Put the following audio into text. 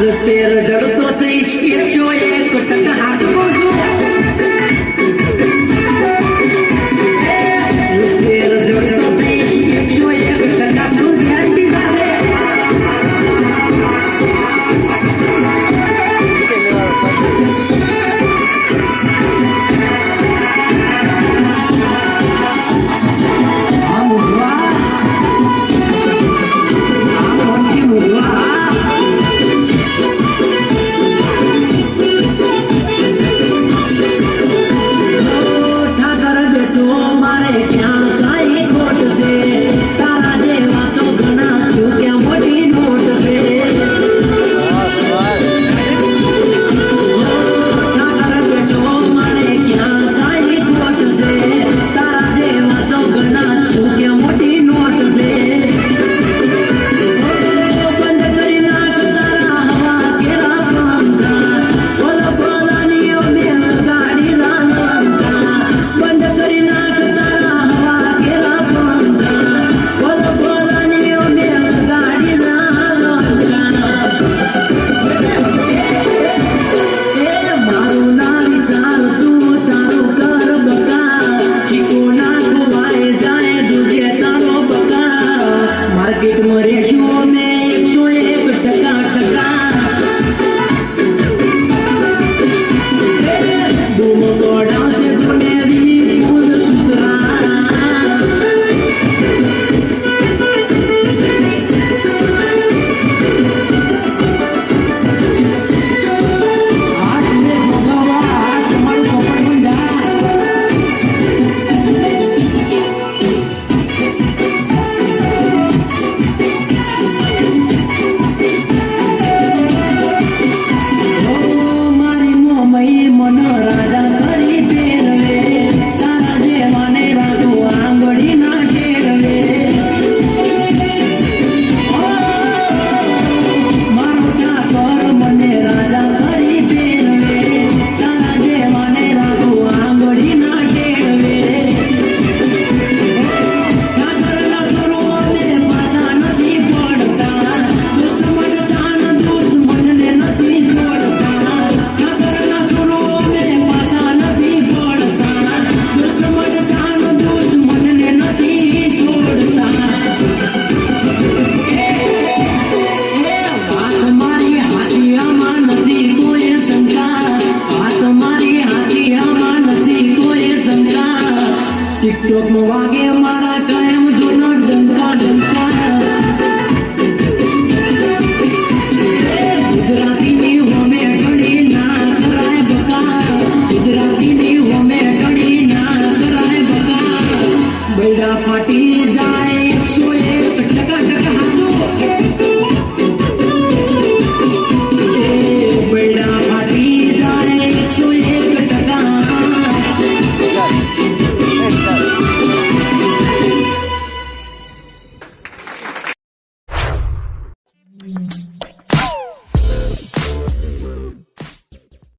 Let's the ચોથો વાગે મારા કાયમ જૂનો ડંકા ડંકા ગુજરાતી ની હોમે ના કરાય બકાર. ગુજરાતી ની હોમે ઘડી ના કરાય બકાર. બૈડા ફાટી જાય